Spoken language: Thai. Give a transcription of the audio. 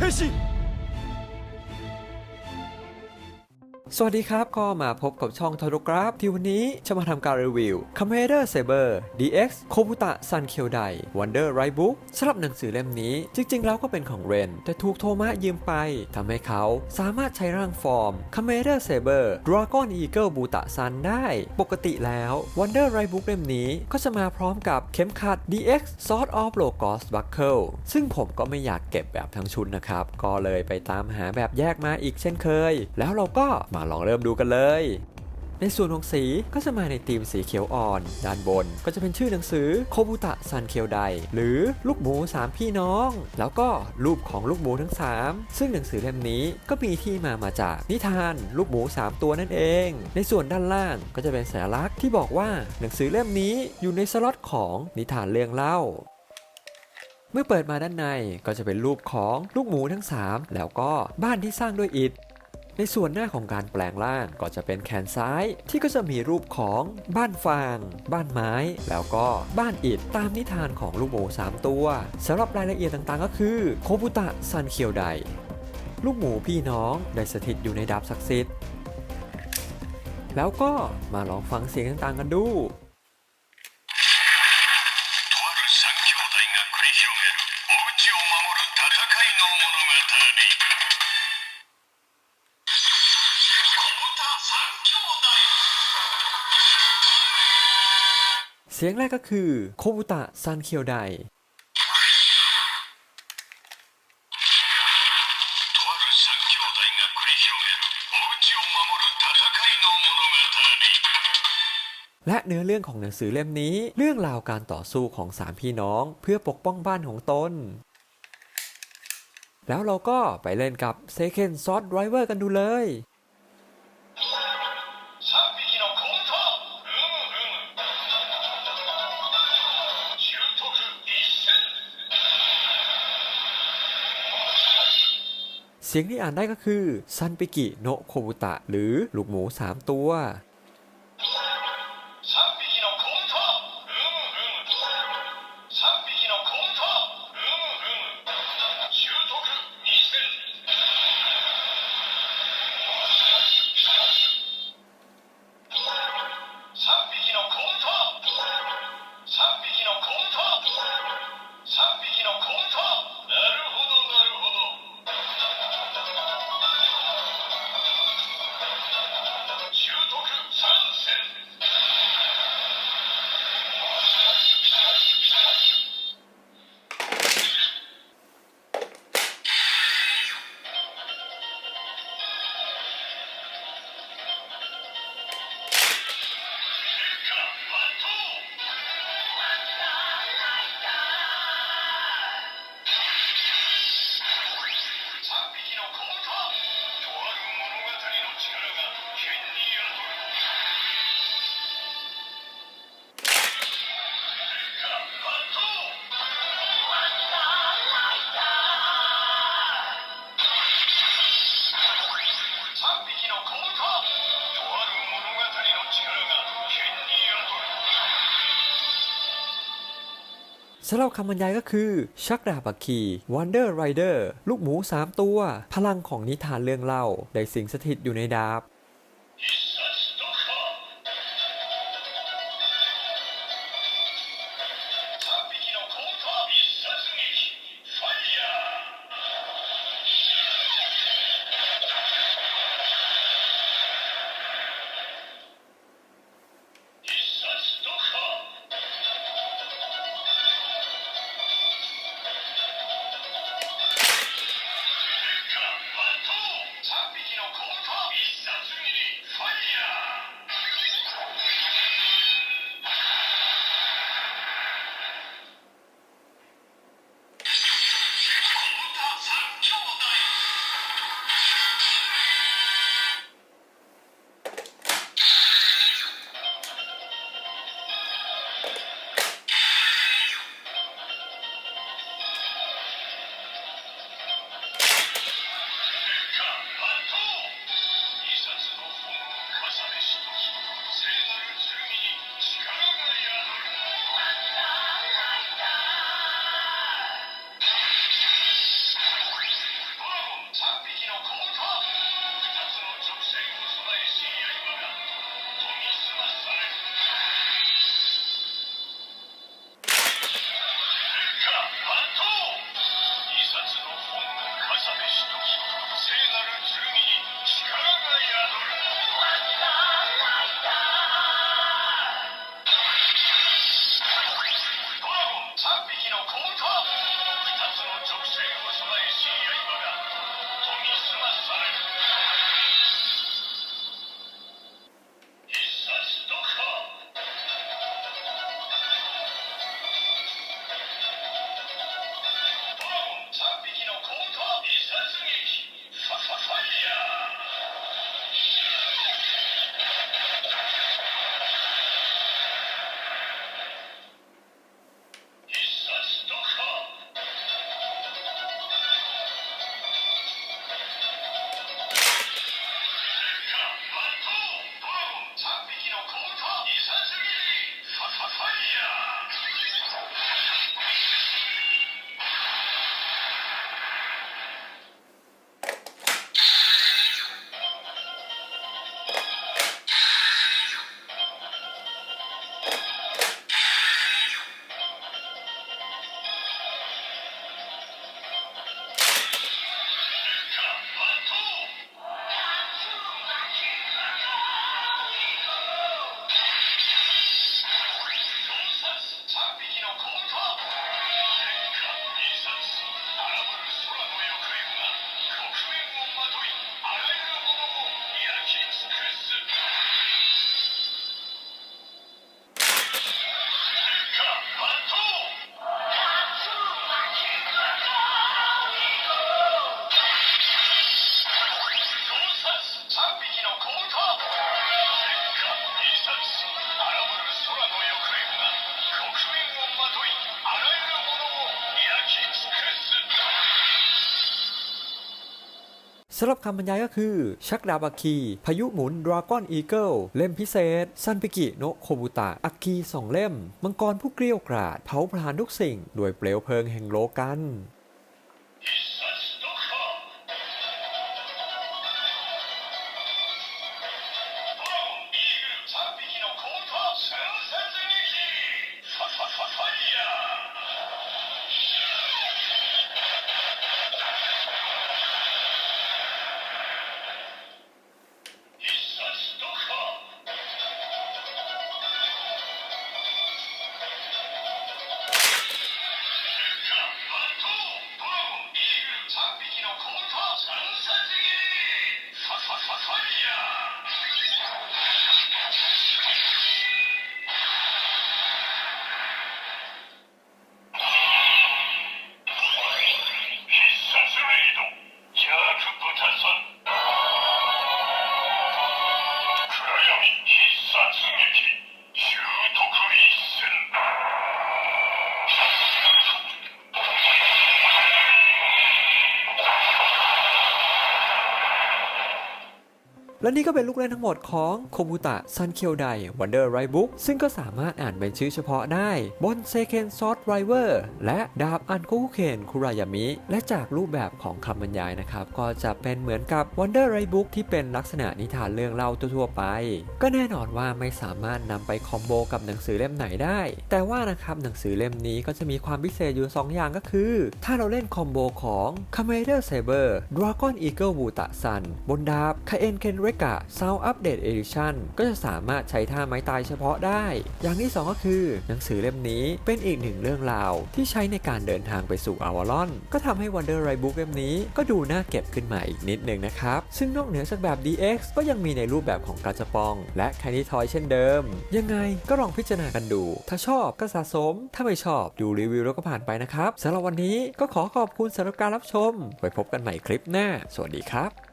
変身。 สวัสดีครับ ก็มาพบกับช่องท o รกราฟ ที่วันนี้จะมาทำการรีวิว Commander Saber DX k o b u t a Sun k y o d a i Wonder Right Book สำหรับหนังสือเล่มนี้ จริง ๆ แล้วก็เป็นของเรน แต่ถูกโทมะยืมไปทำให้เขาสามารถใช้ร่างฟอร์ม Commander Saber Dragon Eagle Buta Sun ได้ ปกติแล้ว Wonder Right Book เล่มนี้ก็จะมาพร้อมกับเข็มขัด DX Sword of Logos Buckle ซึ่งผมก็ไม่อยากเก็บแบบทั้งชุดนะครับ ก็เลยไปตามหาแบบแยกมาอีกเช่นเคย แล้วเราก็มาลองเริ่มดูกันเลย ในส่วนของสีก็จะมาในธีมสีเขียวอ่อน ด้านบนก็จะเป็นชื่อหนังสือโคบุตะซันเคียวไดหรือลูกหมู 3 พี่น้อง แล้วก็รูปของลูกหมูทั้ง 3 ซึ่งหนังสือเล่มนี้ก็มีที่มามาจากนิทานลูกหมู 3 ตัวนั่นเอง ในส่วนด้านล่างก็จะเป็นสัญลักษณ์ที่บอกว่าหนังสือเล่มนี้อยู่ในสล็อตของนิทานเรื่องเล่าเมื่อเปิดมาด้านในก็จะเป็นรูปของลูกหมูทั้ง 3 แล้วก็บ้านที่สร้างด้วยอิฐ ในส่วนหน้าของการแปลงร่างก็จะเป็นแขนซ้าย ที่ก็จะมีรูปของบ้านฟาง บ้านไม้ แล้วก็บ้านอิฐตามนิทานของลูกหมู3 ตัวสำหรับรายละเอียดต่างๆ ก็คือ โคบุตะซันเคียวไดลูกหมูพี่น้องได้สถิตอยู่ในดาบศักดิ์สิทธิ์แล้วก็มาลองฟังเสียงต่างๆกันดู เสียงแรกก็คือ โคบุตะซันเคียวไดและเนื้อเรื่องของหนังสือเล่มนี้ เรื่องราวการต่อสู้ของสามพี่น้อง เพื่อปกป้องบ้านของตน แล้วเราก็ไปเล่นกับเซเคนซอสไรเวอร์กันดูเลย เสียงที่อ่านได้ก็คือซันปิกิโนโคบุตะ หรือลูกหมู 3 ตัว สำหรับคำบรรยายก็คือ ชักดาบักคีวันเดอร์ไรเดอร์ลูกหมู 3 ตัว พลังของนิทานเรื่องเล่า ได้สิงสถิตอยู่ในดาบ สำหรับคำบรรยายก็คือ ชักดาบอาคี พายุหมุนดราก้อนอีเกิลเล่มพิเศษ ซันปิกิโนโคบุตะอาคีสองเล่ม มังกรผู้เกลี้ยวกราดเผาผลาญทุกสิ่ง ด้วยเปลวเพลิงแห่งโลกัน และนี่ก็เป็นลูกเล่นทั้งหมดของโคบุตะซันเคียวไดวันเดอร์ไรบุ๊กซึ่งก็สามารถอ่านเป็นชื่อเฉพาะได้บนเซเคนซอสไรเวอร์และดาบอันคุคุเคนคุรายามิ และจากรูปแบบของคำบรรยายนะครับ ก็จะเป็นเหมือนกับ Wonder r i Book ที่เป็นลักษณะนิทานเรื่องเล่าทั่วไป ก็แน่นอนว่าไม่สามารถนำไปคอมโบกับหนังสือเล่มไหนได้ แต่ว่านะครับหนังสือเล่มนี้ก็จะมีความพิเศษอยู่ 2 อย่างก็คือ ถ้าเราเล่นคอมโบของ c o m m a n d e r Saber Dragon Eagle บูตะซันบนดาบ k a e n Ken r e k a Sound Update Edition ก็จะสามารถใช้ท่าไม้ตายเฉพาะได้ อย่างที่ 2 ก็คือ หนังสือเล่มนี้เป็นอีกหนึ่งเรื่องราว ที่ใช้ในการเดินทางไปสู่อาวาลอน ก็ทำให้ Wonder r i Book เล่มนี้ก็ดูน่าเก็บขึ้นมาอีกนิดนึงนะครับ ซึ่งนอกเหนือจากแบบ DX ก็ยังมีในรูปแบบของกาจะปอง และแคนดี้ทอยเช่นเดิม ยังไงก็ลองพิจารณากันดู ถ้าชอบก็สะสม ถ้าไม่ชอบดูรีวิวแล้วก็ผ่านไปนะครับสำหรับวันนี้ก็ขอขอบคุณสำหรับการรับชม ไว้พบกันใหม่คลิปหน้า สวัสดีครับ